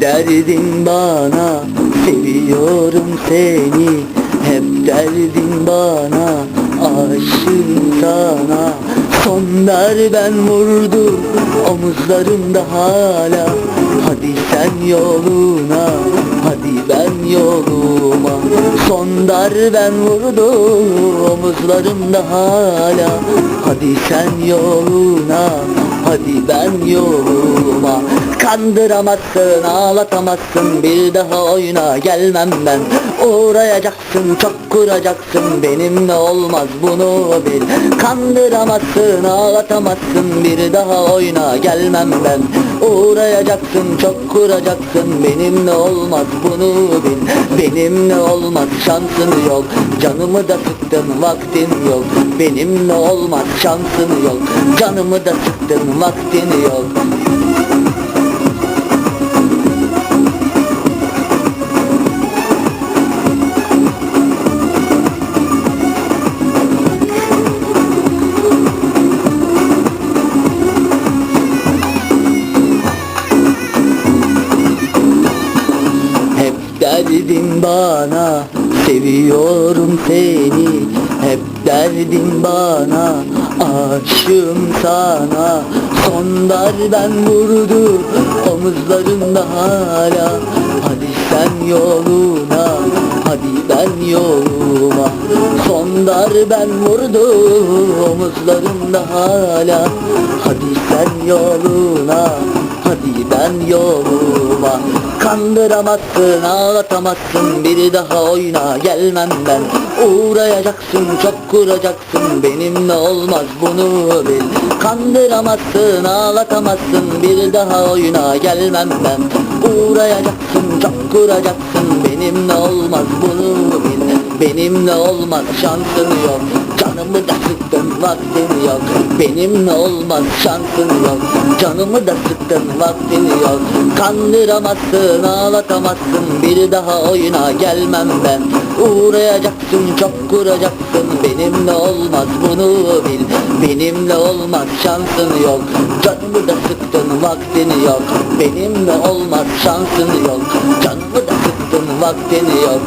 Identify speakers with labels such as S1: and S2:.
S1: derdin bana Seviyorum seni. Hep derdin bana Aşığım sana. Son darben vurdu Omuzlarımda hala. Hadi sen yoluna Hadi ben yoluma. Son darben vurdu Omuzlarımda hala. Hadi sen yoluna Hadi ben yoluma Kandıramazsın ağlatamazsın Bir daha oyuna gelmem ben. Uğrayacaksın çok kuracaksın. Benimle olmaz bunu bil. Kandıramazsın ağlatamazsın Bir daha oyuna gelmem ben Uğrayacaksın çok kuracaksın Benimle olmaz bunu bil. Benimle olmaz şansın yok. Canımı da sıktın vaktin yok. Benimle olmaz şansın yok. Canımı da sıktın vaktin yok bana. Seviyorum seni. Hep derdin bana. Aşığım sana. Son darben vurdu. Omuzlarımda hala Hadi sen yoluna. Hadi ben yoluma. Son darben vurdu. Omuzlarımda hala Hadi sen yoluna Hadi ben yoluma Kandıramazsın ağlatamazsın Bir daha oyuna gelmem ben. Uğrayacaksın çok kuracaksın. Benimle olmaz bunu bil. Kandıramazsın ağlatamazsın Bir daha oyuna gelmem ben. Uğrayacaksın çok kuracaksın. Benimle olmaz bunu bil. Benimle olmaz şansın yok. Canımı da sıktın vaktin yok. Benimle olmaz şansın yok. Canımı da sıktın vaktin yok. Kandıramazsın ağlatamazsın. Bir daha oyuna gelmem ben. Uğrayacaksın çok kuracaksın. Benimle olmaz bunu bil. Benimle olmaz şansın yok. Canımı da sıktın vaktin yok. Benimle olmaz şansın yok. Canımı da sıktın vaktin yok